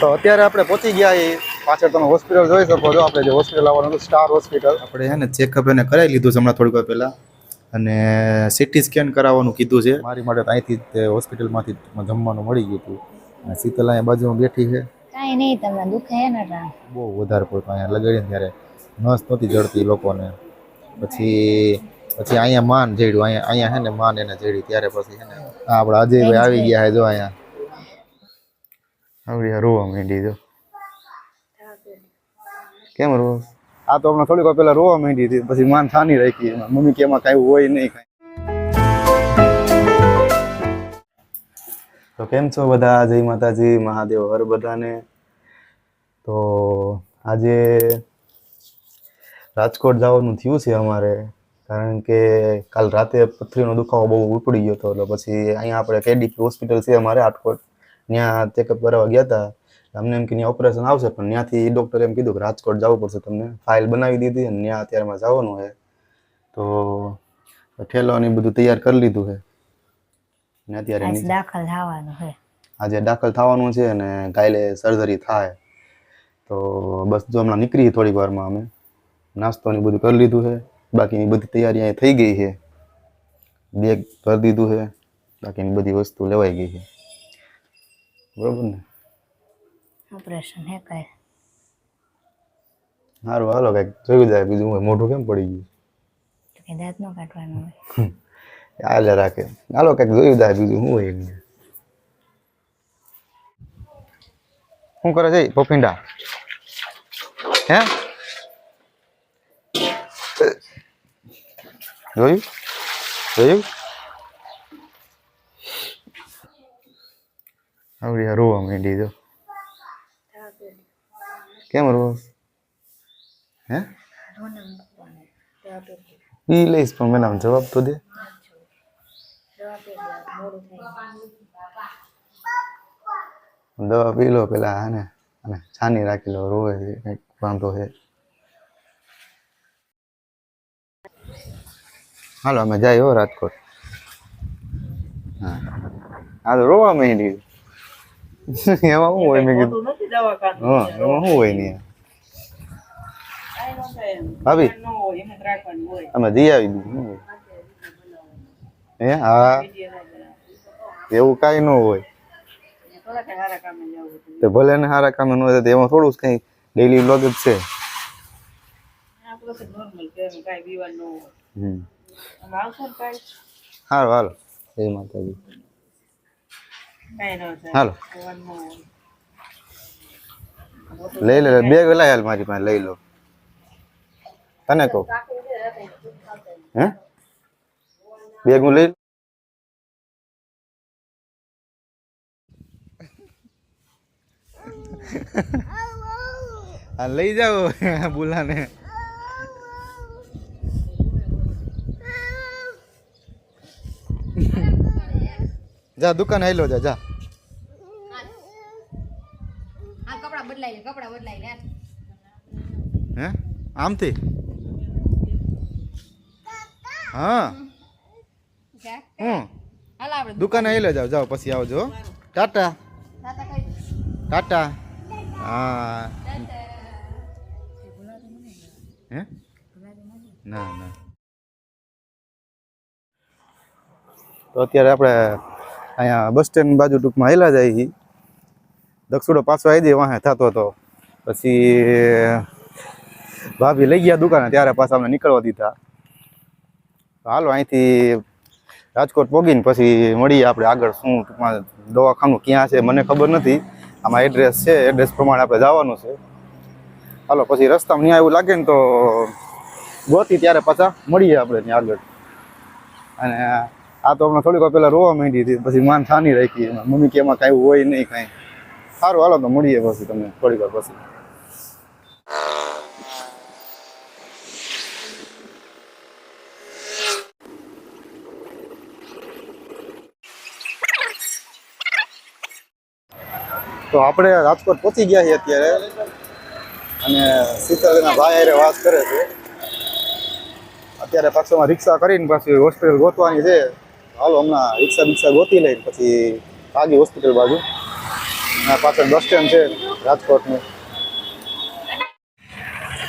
તો અત્યારે આપણે પહોંચી ગયા એ પાછળ તમે હોસ્પિટલ જોઈ શકો છો. આપણે જે હોસ્પિટલ આવવાનું હતું સ્ટાર હોસ્પિટલ આપણે હે ને ચેકઅપ એને કરાવી લીધું છે હમણાં થોડીક વાર પહેલાં. અને સિટી સ્કેન કરાવવાનું કીધું છે. મારી માટે તો અહીંથી જ તે હોસ્પિટલમાંથી જમવાનું મળી ગયું હતું. અને શીતલ અહીંયા બાજુમાં બેઠી છે. કાંઈ નહીં તમને દુખે ને બહુ વધારે પડતું અહીંયા લગાડીને ત્યારે નસ નહોતી જડતી લોકોને. પછી પછી અહીંયા માન જડ્યું. અહીંયા અહીંયા હે ને માન એને જડ્યું. ત્યારે પછી હે ને આપણે અજયભાઈ આવી ગયા છે જો અહીંયા. આવડી રોવા માંડી જો કેમ રો આ તો હમણાં થોડીક વાર પહેલા રોવા માંડી હતી પછી માન થાની રાખી. એમાં. મમ્મી કે એમાં કાંઈ હોય નહીં કાંઈ. તો કેમ છો બધા? જય માતાજી મહાદેવ હર બધાને. તો આજે રાજકોટ જવાનું થયું છે અમારે કારણ કે કાલ રાતે પથરીનો દુખાવો બહુ ઉપડી ગયો હતો એટલે પછી અહીંયા આપણે કેડીપી હોસ્પિટલ છે અમારે રાજકોટ ત્યાં ચેકઅપ કરાવવા ગયા હતા અમને એમ કે ત્યાં ઓપરેશન આવશે પણ ત્યાંથી ડૉક્ટરે એમ કીધું કે રાજકોટ જવું પડશે. તમને ફાઇલ બનાવી દીધી અને ત્યાં અત્યારમાં જવાનું છે. તો ઠેલો ને બધું તૈયાર કરી લીધું છે. ને અત્યારે દાખલ થવાનું છે. આજે દાખલ થવાનું છે અને કાલે સર્જરી થાય. તો બસ જો હમણાં નીકળી થોડીક વારમાં અમે. નાસ્તો ને બધું કરી લીધું છે. બાકીની બધી તૈયારી અહીંયા થઈ ગઈ છે. બેગ ભરી દીધું છે. બાકીની બધી વસ્તુ લેવાઈ ગઈ છે. બરોબર ને? ઓપરેશન હે કાંઈ? હારું હાલો કાંઈક જોયું જાય બીજું હોય મોઢું કેમ પડી ગયું? તો કે દાંત નો કાઢવાનું હોય. હાલે રાખે. હાલો કાંઈક જોયું જાય બીજું શું હોય એમને. શું કરે છે પફીંડા હે? જોયું? જોયું? આવડી રોવા માંડી જો કેમ રો હે? ઈ લઈશ પણ મને આમ જવાબ તો દે. દવા પી લો પેલા હે અને છાની રાખી લો, રોવે છે, કંઈક વાંધો છે. હાલો, અમે જાય હો રાજકોટ. હા. હાલો, રોવા માંડી. એમાં શું હોય મેં કીધું? હા એમાં શું હોય નહીં. ભાભી? અમે જઈ આવી દીધું હે હા. એવું કાંઈ ન હોય. તો ભલે ને સારા કામે ન હોય તો એમાં થોડું કંઈ ડેલી વ્લોગ જ છે. હમ. હાલો જય માતાજી. હાલો. લઈ લે બે વેલા હાલ મારી પાસે લઈ લો. તને કહું. હે? બેગ હું લઈ લઉં? હા લઈ જાઓ બુલાને. જા દુકાન આયલો જા જા હા કપડા બદલાઈ લે કપડા બદલાઈ લે. હે? આમથી? હા. હું? હાલ આપણે દુકાને આયલો જાઓ જાઓ પછી આવજો ટાટા. ટાટા હા. હે? ના ના. તો અત્યારે આપણે અહીંયા બસ સ્ટેન્ડ બાજુ ટૂંકમાં આવેલા જાય. દક્ષુડો પાછો આવી દે વાહે થતો હતો પછી, ભાભી લઈ ગયા દુકાને ત્યારે પાછા અમે નીકળવા દીધા. હાલો, અહીંથી રાજકોટ પોગીને પછી મળીએ આપણે આગળ શું, ટૂંકમાં દવાખાનું ક્યાં છે મને ખબર નથી. આમાં એડ્રેસ છે એડ્રેસ પ્રમાણે આપણે જવાનું છે. હાલો, પછી રસ્તામાં ત્યાં એવું લાગે ને તો ગોતી ત્યારે પાછા મળીએ આપણે ત્યાં આગળ. અને આ તો હમણાં થોડીક વાર પહેલાં રોવા માંડી હતી, પછી માન થાની રાખી. મમ્મી કે એમાં કાંઈ હોય નહીં કાંઈ. સારું, હાલો તો મળીએ પછી તમને થોડીક વાર પછી. તો આપણે રાજકોટ પહોંચી ગયા છીએ અત્યારે. અને શીતલના ભાઈ વાત કરે છે. અત્યારે પાછું રિક્ષા કરીને પાછી હોસ્પિટલ ગોતવાની છે. હાલો, હમણાં રિક્ષા બિક્ષા ગોતી લઈને પછી આગી હોસ્પિટલ બાજુ. પાછળ બસ સ્ટેન્ડ છે રાજકોટનું.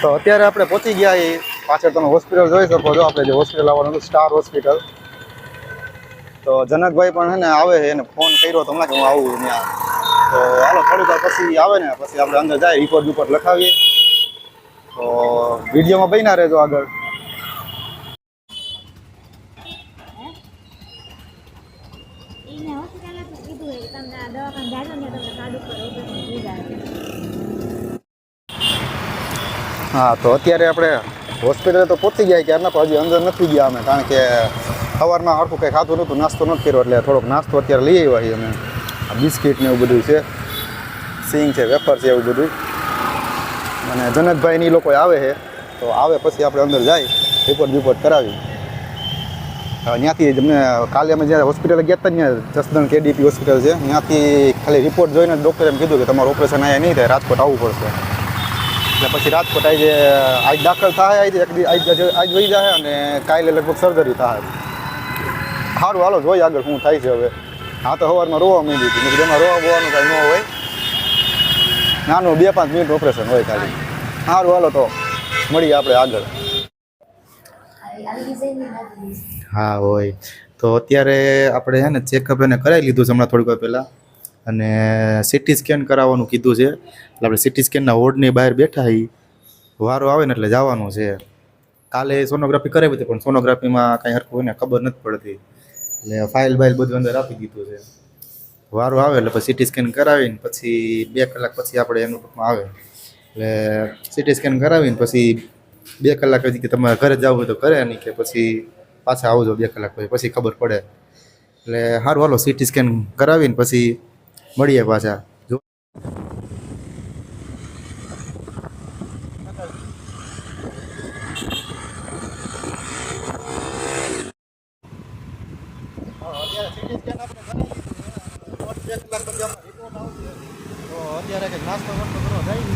તો અત્યારે આપણે પહોંચી ગયા એ પાછળ તમે હોસ્પિટલ જોઈ શકો છો. આપણે જે હોસ્પિટલ આવવાનું હતું, સ્ટાર હોસ્પિટલ. તો જનકભાઈ પણ છે ને આવે છે, એને ફોન કર્યો તો હમણાં કે હું આવું ત્યાં. તો હાલો થોડીક વાર પછી આવે ને પછી આપણે અંદર જાય રિપોર્ટ રિપોર્ટ લખાવીએ. તો વિડીયોમાં બન્યા રહેજો આગળ. હા તો અત્યારે આપણે હોસ્પિટલે તો પહોંચી ગયા ક્યારના પણ હજી અંદર નથી ગયા અમે કારણ કે સવારમાં હરખું કંઈ ખાતું નહોતું નાસ્તો નથી કર્યો એટલે થોડોક નાસ્તો અત્યારે લઈ આવ્યા છીએ અમે. બિસ્કિટ ને એવું બધું છે. સિંગ છે, વેફર છે એવું બધું. અને જનકભાઈની લોકો આવે છે. તો આવે પછી આપણે અંદર જાય રિપોર્ટ રિપોર્ટ કરાવી. ત્યાંથી અમને કાલે અમે જ્યારે હોસ્પિટલે ગયા હતા ત્યાં જસદણ કેડીપી હોસ્પિટલ છે. ત્યાંથી ખાલી રિપોર્ટ જોઈને ડૉક્ટરે એમ કીધું કે તમારું ઓપરેશન અહીંયા નહીં થાય, રાજકોટ આવવું પડશે. એટલે પછી રાજકોટ આજે આજ દાખલ થાય, આજે એક આજ આજ વહી જાય અને કાલે લગભગ સર્જરી થાય. સારું હાલો, જોઈએ આગળ શું થાય છે હવે. હા, તો સવારમાં રોવા માંડી હતી. મેં એમાં રોવા બોવાનું કાંઈ ન હોય. નાનું બે પાંચ મિનિટ ઓપરેશન હોય ખાલી. સારું, હાલો તો. મળીએ આપણે આગળ. હા, હોય. તો અત્યારે આપણે છે ને ચેકઅપ એને કરાવી લીધું છે હમણાં થોડીક વાર પહેલાં. અને સિટી સ્કેન કરાવવાનું કીધું છે. એટલે આપણે સિટી સ્કેનના વોર્ડની બહાર બેઠા હી. વારો આવે ને એટલે જવાનું છે. કાલે સોનોગ્રાફી કરાવી હતી, પણ સોનોગ્રાફીમાં કાંઈ હરખું હોય ને ખબર નથી પડતી. એટલે ફાઇલ બાઇલ બધું અંદર આપી દીધું છે. વારો આવે એટલે પછી સિટી સ્કેન કરાવીને પછી બે કલાક પછી આપણે એનું ટૂંકમાં આવે. એટલે સિટી સ્કેન કરાવીને પછી બે કલાક પછી કે તમારે ઘરે જવું હોય તો ઘરે નહીં કે પછી પાછા આવજો બે કલાક પછી પછી ખબર પડે. એટલે સારું હાલો સિટી સ્કેન કરાવીને પછી મળીએ પાછા જો અત્યારે કંઈક નાસ્તો વાસ્તો કરો જાય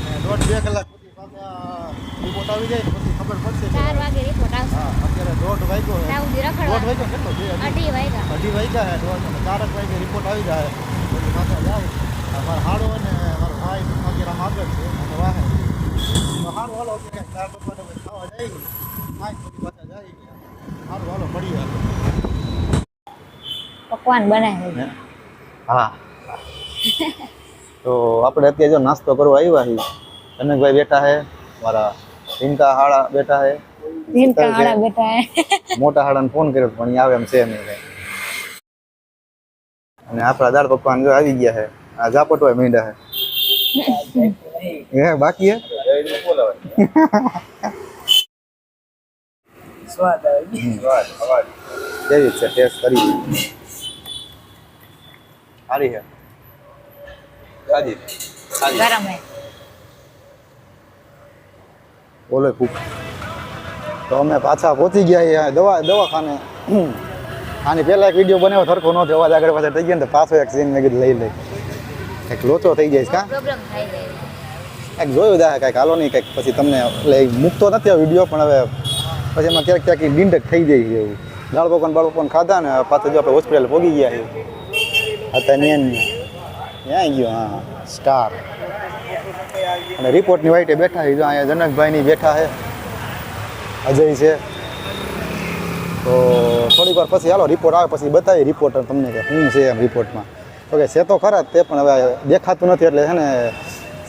અને દોઢ બે કલાક પછી પાછા રિપોર્ટ આવી જાય પછી ખબર પડશે ચાર વાગે રિપોર્ટ આવશે. હા અત્યારે દોઢ વાગ્યો દોઢ વાગ્યો કેટલો? અઢી વાગ્યા. અઢી વાગ્યા છે દોઢ ચારક વાગે રિપોર્ટ આવી જાય. પછી પાછા જાય. મારો હાડો અને મારો ભાઈ વગેરે આગળ છે અને વાહે તો હાલો ચાર બપોરે ખાવા જાય. ખાઈ પછી પાછા જાય સારું હાલો મળીએ પકવાન બનાવે. હા. તો આપણે અત્યારે જો નાસ્તો કરવા આવ્યા છીએ કનકભાઈ બેઠા હે મારા રિંકા હાડા બેઠા હે જીનકા હાડા બેઠા હે મોટા હાડાને ફોન કર્યો પણ આવે એમ છે નહીં અને આપણા દાળ પકવાન જો આવી ગયા હે આ ઝાપટ હોય છે. હે બાકી હે? કેવી છે ટેસ્ટ કરી. સારી છે. સાજી ગરમ હે. બોલે ફૂક તો અમે પાછા પહોંચી ગયા અહીંયા દવા દવાખાને. આની પહેલા એક વીડિયો બનાવ્યો સરખો ન થયો. અવાજ આગળ પાછળ થઈ ગયો ને તો પાછો એક સીન મેં કીધું લઈ લઈ. કંઈક લોચો થઈ જાય કાં? પ્રોબ્લેમ થઈ જાય. કંઈક જોયું દા કંઈક હાલો નહીં કંઈક પછી તમને એટલે મૂકતો નથી આ વીડિયો પણ હવે પછી એમાં ક્યાંક ક્યાંક ડીંડક થઈ જાય છે એવું. દાળ પકવાન બાળ પકવાન ખાધા ને પાછું જો આપણે હોસ્પિટલ પહોંચી ગયા હતા ન્યાન ત્યાં ગયો, હા. સ્ટાર અને રિપોર્ટની વાઈટે બેઠા છે, જો અહીંયા જનકભાઈની બેઠા છે. અજય છે. તો થોડીક વાર પછી હાલો રિપોર્ટ આવે, પછી બતાવી રિપોર્ટ તમને કે શું છે એમ રિપોર્ટમાં તો કે છે તો ખરા તે, પણ હવે દેખાતું નથી, એટલે છે ને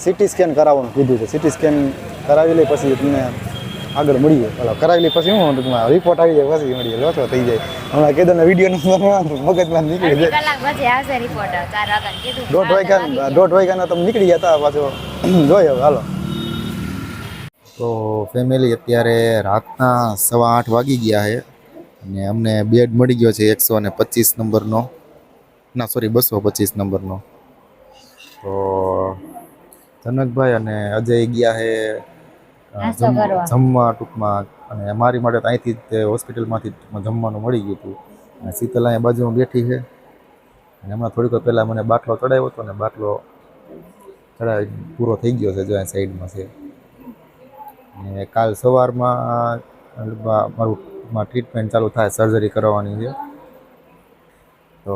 સિટી સ્કેન કરાવવાનું કીધું છે. સિટી સ્કેન કરાવી લઈ પછી તમને આગળ મળીએ. ચાલો કરાવી લઈ પછી શું ટૂંકમાં રિપોર્ટ આવી જાય પછી મળીએ. લોચો થઈ જાય. હમણાં કીધું ને વીડિયો મગજમાં નીકળી જાય. કલાક પછી આવશે રિપોર્ટ ચાર વાગ્યા દોઢ વાગ્યા દોઢ વાગ્યાનો તમે નીકળી ગયા હતા પાછો. જોઈ હવે હાલો. તો ફેમિલી અત્યારે રાતના સવા આઠ વાગી ગયા છે અને અમને બેડ મળી ગયો છે એકસો ને પચીસ નંબરનો. ના સોરી બસો પચીસ નંબરનો. તો જનકભાઈ અને અજય ગયા છે અ, નાસ્તો જમ- કરવા. જમવા ટૂંકમાં અને મારી માટે તો અહીંથી તે હોસ્પિટલમાંથી જમવાનું મળી ગયું હતું. અને શીતલ અહીંયા બાજુમાં બેઠી છે. અને હમણાં થોડીક વાર પહેલાં મને બાટલો ચડાવ્યો હતો અને બાટલો ચડાવી પૂરો થઈ ગયો છે જો અહીં સાઈડમાં છે. ને કાલ સવારમાં મારું ટ્રીટમેન્ટ ચાલુ થાય સર્જરી કરવાની છે. તો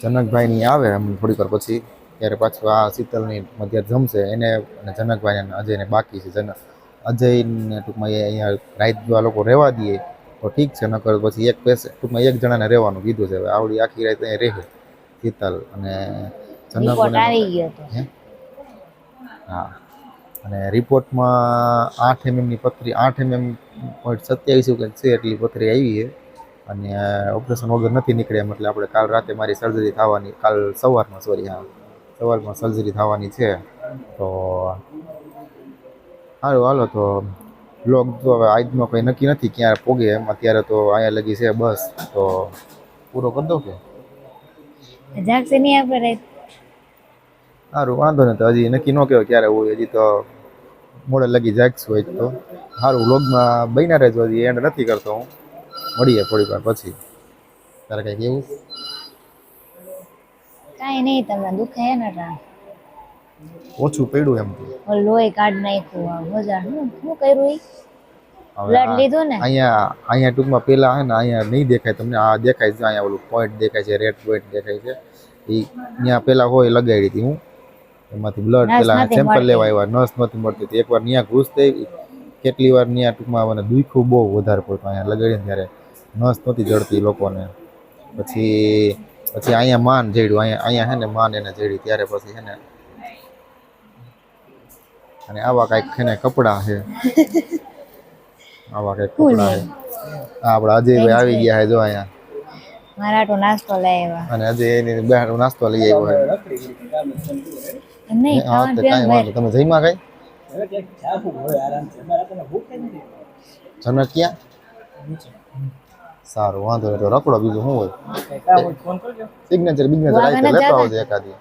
જનકભાઈની આવે એમ થોડીક વાર પછી. ત્યારે પાછું આ શીતલની મધ્ય જમશે એને અને જનકભાઈ અને અજયને બાકી છે. જનક અજયને ટૂંકમાં એ અહીંયા રાત જો આ લોકો રહેવા દઈએ તો ઠીક છે નકર પછી એક પેસે ટૂંકમાં એક જણાને રહેવાનું કીધું છે. હવે આવડી આખી રાત અહીંયા રહે શીતલ અને જનક હે? હા. અને રિપોર્ટમાં આઠ એમએમની પથરી આઠ એમએમ પોઈન્ટ સત્યાવીસ કે છે એટલી પથરી આવી છે. અને ઓપરેશન વગર નથી નીકળ્યા એટલે આપણે કાલ રાતે મારી સર્જરી થવાની કાલ સવારમાં સોરી હા. સવારમાં સર્જરી થવાની છે તો સારું હાલો તો બ્લોગ તો હવે આજનો કંઈ નક્કી નથી ક્યારે પોગે એમ અત્યારે તો અહીંયા લગી છે બસ તો પૂરો કરી દો કે? જાગશે નહીં આપણે સારું વાંધો નહીં તો હજી નક્કી ન કહેવાય ક્યારે હોય હજી તો મોડે લગી જાગશું હોય તો. સારું વ્લોગમાં બન્યા રહેજો હજી એન્ડ નથી કરતો હું. મળીએ થોડી વાર પછી. તારે કંઈ કેવું કાંઈ નહીં તમને દુખે ને રા ઓછું પડ્યું એમ તો. લોહી કાઢ નાખ્યું આ મજા હું શું કર્યું ઈ? બ્લડ લીધું ને? અહીંયા અહીંયા ટૂંકમાં પેલા હે ને અહીંયા નહીં દેખાય તમને. આ દેખાય છે અહીંયા ઓલું પોઈન્ટ દેખાય છે રેડ પોઈન્ટ દેખાય છે. એ ત્યાં પેલા હોય લગાડી હતી હું. એમાંથી બ્લડ પેલા સેમ્પલ લેવા આવ્યા. નસ નથી મળતી હતી. એકવાર ત્યાં ઘૂસ થઈ કેટલી વાર ત્યાં ટૂંકમાં મને દુખ્યું બહુ વધારે પડતું. અહીંયા લગાડીને ત્યારે નસ નહોતી જડતી લોકોને. પછી પછી અહીંયા માન જડ્યું અહીંયા અહીંયા હે ને માન એને જડી ત્યારે પછી હે ને અને આવા કંઈક છે ને કપડા છે. આવા કંઈક કપડા છે. આપણા અજયભાઈ આવી ગયા છે જો અહીંયા. નાસ્તો લઈ આવ્યા. અને અજય એની બહાર નાસ્તો લઈ આવ્યો છે. નહીં હા તો કાંઈ વાંધો તમે જઈમાં કઈ? જનક ક્યાં? સારું વાંધો નહીં. તો રખડો બીજું શું હોય? સિગ્નેચર બિગ્નેચર આવી વાઘાના લેતો. આવજો એકાદી.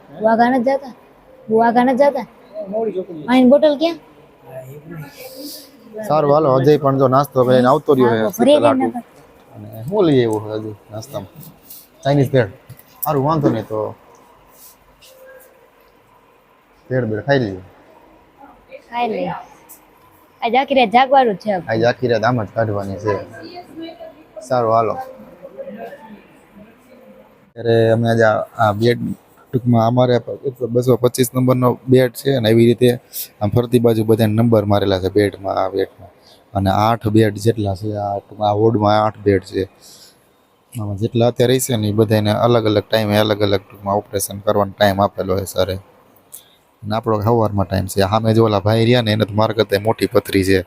નથી જતા? નથી જતા? આઈન બોટલ ક્યાં? સારું હાલો અજય પણ જો નાસ્તો કરીને આવતો રહ્યો છે. અને શું લઈ આવ્યો હજુ નાસ્તામાં? ચાઇનીઝ ભેળ. સારું વાંધો નહીં તો ભેળ ભેળ ખાઈ લઈએ. ખાઈ લઈએ. આ આખી રાત જાગવાનું જ છે આજે આખી રાત આમ જ કાઢવાની છે. સારું, હાલો. ત્યારે અમે આજે આ- બેડ ટૂંકમાં અમારે બસો પચીસ નંબરનો બેડ છે અને એવી રીતે આમ ફરતી બાજુ બધા નંબર મારેલા છે બેડમાં આ બેડમાં અને આઠ બેડ જેટલા છે, આ ટૂંકમાં આ વોર્ડમાં આઠ બેડ છે. આમાં જેટલા અત્યારે છે ને એ બધાને અલગ અલગ ટાઈમે અલગ અલગ ટૂંકમાં ઓપરેશન કરવાનો ટાઈમ આપેલો છે સરે. અને આપણો સવારમાં ટાઈમ છે. સામે જો ઓલા ભાઈ રહ્યા ને એને તો મારા કરતાં મોટી પથરી છે.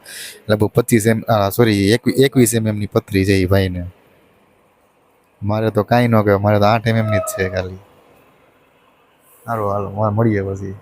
લગભગ પચીસ એમ સોરી એકવીસ એમ એમની પથરી છે એ ભાઈને. મારે તો કાંઈ ન કહેવાય, મારે તો આઠ એમ એમની જ છે ખાલી. સારું, હાલો મળીએ પછી.